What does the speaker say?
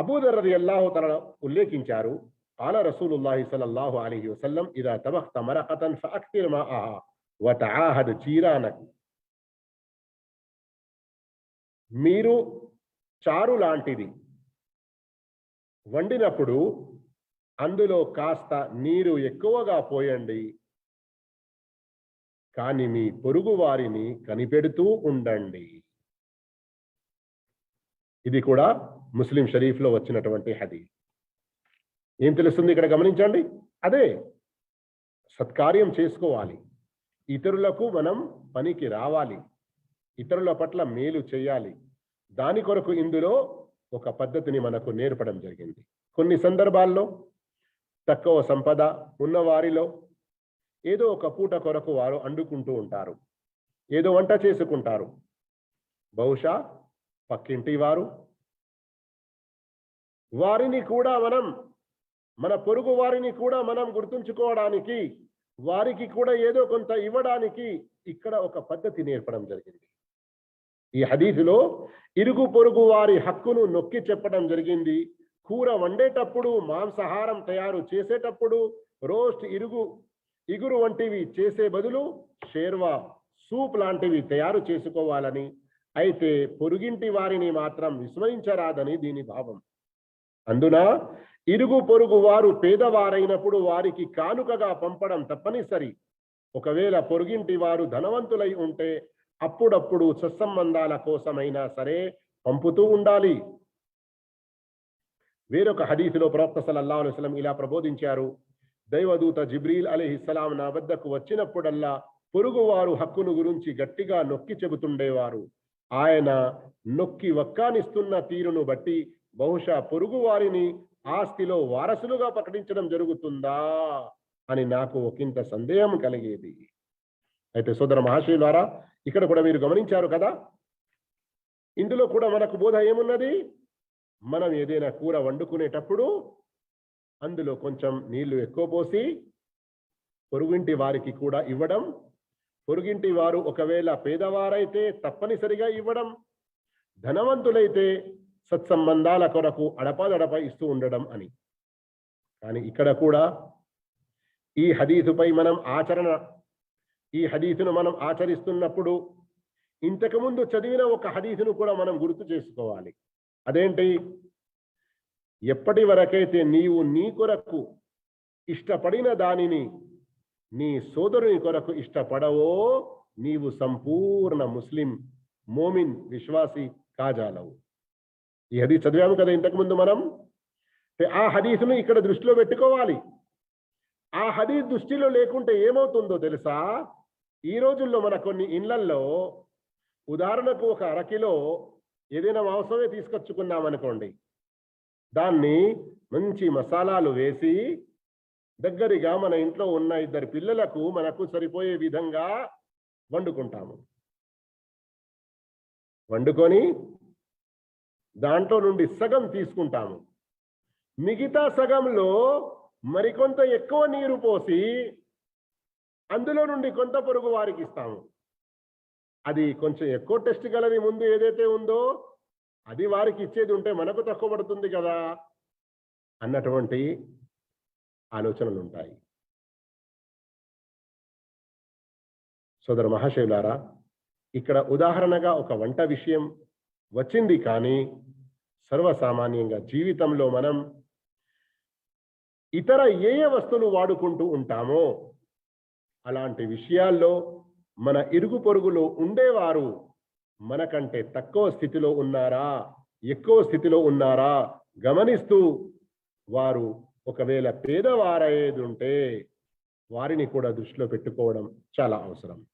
అబూదర్ రది అల్లాహు తల ఉల్లేఖించారు قال رسول الله صلى الله عليه وسلم إذا طبخت مرقة فأكثر ماءها وتعاهد جيرانك మీరు చారు లాంటిది వండినప్పుడు అందులో కాస్త నీరు ఎక్కువగా పోయండి కానీ మీ పొరుగు వారిని కనిపెడుతూ ఉండండి ఇది కూడా ముస్లిం షరీఫ్లో వచ్చినటువంటి హదీ ఏం తెలుస్తుంది ఇక్కడ గమనించండి? అదే సత్కార్యం చేసుకోవాలి. ఇతరులకు మనం పనికి రావాలి. ఇతరుల పట్ల మేలు చేయాలి. దాని కొరకు ఇందులో ఒక పద్ధతిని మనకు నేర్పడం జరిగింది. కొన్ని సందర్భాల్లో తక్కువ సంపద ఉన్న వారిలో ఏదో ఒక పూట కొరకు వారు అండుకుంటూ ఉంటారు. ఏదో వంట చేసుకుంటారు. బహుశా పక్కింటి వారు. వారిని కూడా మనం మన పొరుగు వారిని కూడా మనం గుర్తుంచుకోవడానికి వారికి కూడా ఏదో కొంత ఇవ్వడానికి ఇక్కడ ఒక పద్ధతి నేర్పడం జరిగింది. ఈ హదీసులో ఇరుగు పొరుగు వారి హక్కును నొక్కి చెప్పడం జరిగింది. కూర వండేటప్పుడు మాంసాహారం తయారు చేసేటప్పుడు రోస్ట్ ఇరుగు ఇగురు వంటివి చేసే బదులు షేర్వా సూప్ లాంటివి తయారు చేసుకోవాలని అయితే పొరుగింటి వారిని మాత్రం విస్మరించరాదని దీని భావం. అందున ఇరుగు పొరుగు వారు పేదవారైనప్పుడు వారికి కానుకగా పంపడం తప్పనిసరి. ఒకవేళ పొరుగింటి వారు ధనవంతులై ఉంటే అప్పుడప్పుడు సత్సంబంధాల కోసమైనా సరే పంపుతూ ఉండాలి. వేరొక హదీసులో ప్రవక్త సల్లల్లాహు ఇలా ప్రబోధించారు. దైవదూత జిబ్రీల్ అలీహిస్సలాం నా వద్దకు వచ్చినప్పుడల్లా పొరుగువారు హక్కును గురించి గట్టిగా నొక్కి చెబుతుండేవారు. ఆయన నొక్కి వక్కానిస్తున్న తీరును బట్టి బహుశా పొరుగు వారిని ఆస్తిలో వారసులుగా ప్రకటించడం జరుగుతుందా అని నాకు ఒకంత సందేహం కలిగేది. అయితే సోదర మహాశయ ద్వారా ఇక్కడ కూడా మీరు గమనించారు కదా? ఇందులో కూడా మనకు బోధ ఏమున్నది? మనం ఏదైనా కూర వండుకునేటప్పుడు అందులో కొంచెం నీళ్ళు ఎక్కువ పోసి పొరుగుంటి వారికి కూడా ఇవ్వడం పొరుగింటి వారు ఒకవేళ పేదవారైతే తప్పనిసరిగా ఇవ్వడం ధనవంతులైతే సత్సంబంధాల కొరకు అడపాదడప ఇస్తూ ఉండడం అని. కానీ ఇక్కడ కూడా ఈ హదీసుపై మనం ఆచరణ ఈ హదీసును మనం ఆచరిస్తున్నప్పుడు ఇంతకుముందు చదివిన ఒక హదీసును కూడా మనం గుర్తు చేసుకోవాలి. అదేంటి? ఎప్పటి వరకైతే నీవు నీ కొరకు ఇష్టపడిన దానిని నీ సోదరుని కొరకు ఇష్టపడవో నీవు సంపూర్ణ ముస్లిం మోమిన్ విశ్వాసి కాజాలవు. ఈ హదీస్ చదివాము కదా ఇంతకుముందు మనం? ఆ హదీసును ఇక్కడ దృష్టిలో పెట్టుకోవాలి. ఆ హదీస్ దృష్టిలో లేకుంటే ఏమవుతుందో తెలుసా? ఈ రోజుల్లో మన కొన్ని ఇళ్ళల్లో ఉదాహరణకు ఒక అరకిలో ఏదైనా మాంసమే తీసుకొచ్చుకున్నామనుకోండి దాన్ని మంచి మసాలాలు వేసి దగ్గరగా మన ఇంట్లో ఉన్న ఇద్దరు పిల్లలకు మనకు సరిపోయే విధంగా వండుకుంటాము. వండుకొని దాంట్లో నుండి సగం తీసుకుంటాము. మిగతా సగంలో మరికొంత ఎక్కువ నీరు పోసి అందులో నుండి కొంత పొరుగు వారికి ఇస్తాము. అది కొంచెం ఎక్కువ టెస్ట్ గలది ముందు ఏదైతే ఉందో అది వారికి ఇచ్చేది ఉంటే మనకు తక్కువ పడుతుంది కదా. అన్నటువంటి ఆలోచనలు ఉంటాయి సోదర మహాశైలారా ఇక్కడ ఉదాహరణగా ఒక వంట విషయం వచ్చింది కానీ సర్వసామాన్యంగా జీవితంలో మనం ఇతర ఏ ఏ వస్తువులు వాడుకుంటూ ఉంటామో అలాంటి విషయాల్లో మన ఇరుగు పొరుగులో ఉండేవారు మనకంటే తక్కువ స్థితిలో ఉన్నారా ఎక్కువ స్థితిలో ఉన్నారా గమనిస్తూ వారు ఒకవేళ పేదవారయ్యేది ఉంటే వారిని కూడా దృష్టిలో పెట్టుకోవడం చాలా అవసరం.